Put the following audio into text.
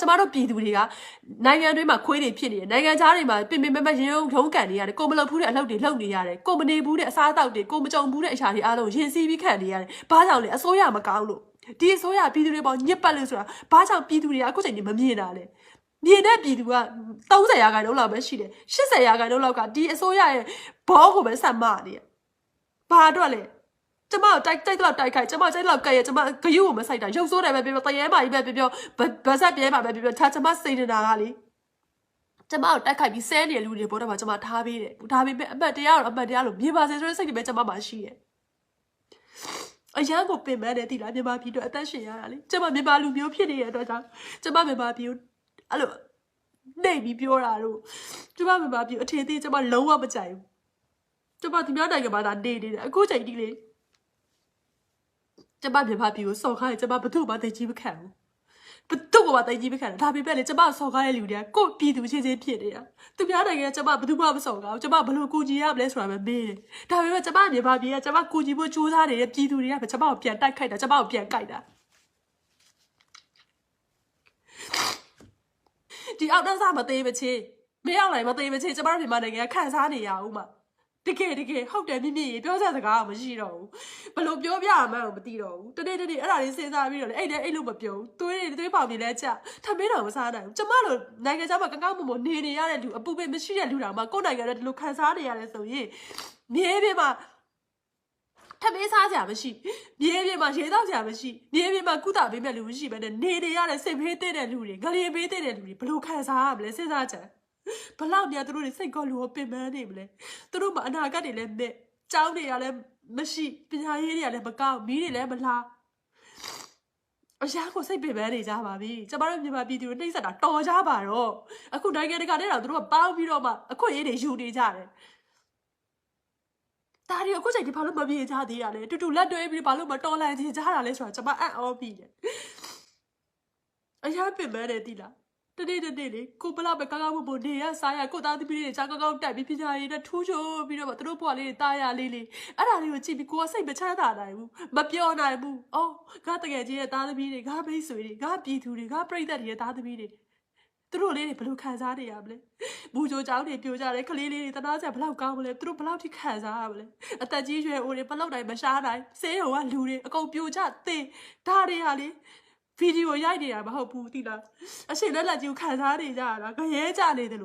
ကျမတို့ပြည်သူတွေကနိုင်ငံတွင်းမှာခွေးတွေဖြစ်နေတယ်နိုင်ငံခြားတွေမှာပင်ပင်မမရင်းရုံရုံးကန်နေရတယ်ကိုမလုပ်ဘူးတဲ့အလုပ်တွေလုပ်နေရတယ်ကိုမနေဘူးတဲ့အစားအသောက်တွေကိုမကြုံဘူးတဲ့အရာတွေအားလုံးရင်စီးပြီးခံနေရတယ်ဘာကြောင့်လဲအစိုးရမကောင်းလို့ဒီအစိုးရပြည်သူတွေပေါ်ညစ်ပတ်လို့ဆိုတာဘာကြောင့်ပြည်သူတွေကအခုချိန်ကြီးမမြင်တာလဲမြင်တဲ့ပြည်သူက30ရာခိုင်နှုန်းလောက်ပဲရှိတယ်80ရာခိုင်နှုန်းလောက်ကဒီအစိုးရရဲ့ဘောကိုပဲဆက်မနေရဘာအတွက်လဲ ကျမကိုတိုက်တိုက်တော့တိုက်ခိုက်ကျမတိုက်တော့ကဲ့ရကျမဂယုကိုမဆိုင်တာရုပ်ဆိုးတယ်ပဲပြောပြောတရေမာကြီးပဲပြောပြောဗဇက်ပြဲမှာပဲပြောပြောဒါကျမစိတ်နေတာကလေကျမကိုတိုက်ခိုက်ပြီးဆဲနေတဲ့လူတွေပေါ်တော့မှကျမထားပေးတယ်ဒါပေမဲ့အမတ်တရားတော့အမတ်တရားလို့မြင်ပါစေဆိုတဲ့စိတ်တွေပဲကျမမှာရှိတယ်အရန်ကိုပင်ပန်းတယ်တိလားမြန်မာပြည်တော့အသက်ရှင်ရတာလေကျမမြန်မာလူမျိုးဖြစ်နေတဲ့အတွက်ကြောင့်ကျမမြန်မာပြည်ကိုအဲ့လိုနေပြီးပြောတာတော့ကျမမြန်မာပြည်အထင်သေးကျမလုံးဝမကြိုက်ဘူးကျမဒီများနိုင်ငံမှာဒါနေနေတယ်အခုချိန်ဒီလေ ကျမမြန်မာပြည်ကိုစော်ခိုင်းရင်ကျမဘသူ့ဘာသိကြီးမခံဘူးဘသူ့ဘာသိကြီးမခံဘူးဒါပေမဲ့လေကျမစော်ခိုင်းတဲ့လူတွေကကိုယ့်ပြည်သူချင်းချင်းဖြစ်နေတာသူများနိုင်ငံကကျမဘသူမှမစော်ကားဘူးကျမဘလို့ကူညီရမလဲဆိုတာပဲမေးတယ်ဒါပေမဲ့ကျမမြန်မာပြည်ကကျမကူညီဖို့ကြိုးစားနေတဲ့ပြည်သူတွေကပဲကျမကိုပြန်တိုက်ခိုက်တာကျမကိုပြန်ကြိုက်တာဒီအောက်တန်းစားမသေးမချင်းမရောက်နိုင်မသေးမချင်းကျမတို့မြန်မာနိုင်ငံကခံစားနေရအောင်မှာ တကယ်တကယ်ဟုတ်တယ်မြင့်မြင့်ရေပြောစရာစကားကမရှိတော့ဘူးဘလို့ပြောပြရမှန်းကိုမသိတော့ဘူးတနေ့တနေ့အဲ့ဒါလေးစဉ်းစားပြီးတော့လေအဲ့နဲ့အဲ့လိုမပြောဘူးသွေးတွေသွေးပေါင်တွေလည်းကြထမင်းတော်မစားနိုင်ဘူးကျမတို့နိုင်ငံခြားမှာကောင်းကောင်းမွန်မွန်နေနေရတဲ့လူအပူပင်မရှိတဲ့လူတောင်မှကိုယ်နိုင်ငံရဲ့ဒီလိုခံစားနေရတယ်ဆိုရင်မြေပြင်မှာထမင်းစားကြမရှိမြေပြင်မှာရေတောက်ကြမရှိမြေပြင်မှာကုသပေးမဲ့လူမရှိဘဲနဲ့နေနေရတဲ့စိတ်ဖေးတဲ့တဲ့လူတွေဂလီပေးတဲ့တဲ့လူတွေဘလို့ခံစားရမလဲစဉ်းစားကြ ဘလောက်များသူတို့တွေစိတ်ကောလူကိုပင်ပန်းနေမလဲသူတို့မှာအနာဂတ်တွေလည်းမဲ့ကျောင်းတွေကလည်းမရှိပညာရေးတွေကလည်းမကောင်းမီးတွေလည်းမလားအရာကိုစိတ်ပင်ပန်းနေကြပါပြီကျမတို့မြန်မာပြည်သူတွေနှိမ့်ဆက်တာတော်ကြပါတော့အခုနိုင်ငံတကာနဲ့တော့သူတို့ကပေါင်းပြီးတော့မှအခွင့်အရေးတွေယူနေကြတယ်ဒါတွေအခုချိန်ဒီဘာလို့မပြေကြသေးရလဲတူတူလက်တွဲပြီးဘာလို့မတော်လန်ချင်ကြတာလဲဆိုတာကျမအံ့ဩပြီတယ်အရာပင်ပန်းတယ်တိလား တနေ့တနေ့လေကိုဘလောက်ပဲကောင်းကောင်းမွန်မွန်နေရစားရကိုသားသမီးတွေကြားကောင်းကောင်းတိုက်ပြီးဖြစ်ကြရည်နဲ့ထူးချိုးပြီးတော့သူတို့ဘွားလေးတွေတားရလေးလေးအဲ့ဒါလေးကိုကြည့်ပြီးကိုကစိတ်မချမ်းသာနိုင်ဘူးမပြောနိုင်ဘူးအော်ငါတကယ်ကြီးရဲ့သားသမီးတွေငါမိတ်ဆွေတွေငါပြည်သူတွေငါပြည်သက်တွေရဲ့သားသမီးတွေသူတို့လေးတွေဘယ်လိုခံစားနေရမလဲဘူဂျိုကြောင်တွေပြိုကြတယ်ကလေးလေးတွေတနာချက်ဘလောက်ကောင်းမလဲသူတို့ဘလောက်ထိခံစားရမလဲအသက်ကြီးရွယ်အိုတွေဘလောက်တိုင်းမရှားနိုင်ဆေးရုံကလူတွေအကုန်ပြိုကြသေဒါတွေဟာလေ ဗီဒီယိုရိုက်နေတာမဟုတ်ဘူးတိလားအရှင်လက်လက်ကြီးကိုခံစားနေကြရတာခရဲကြနေတယ်လို့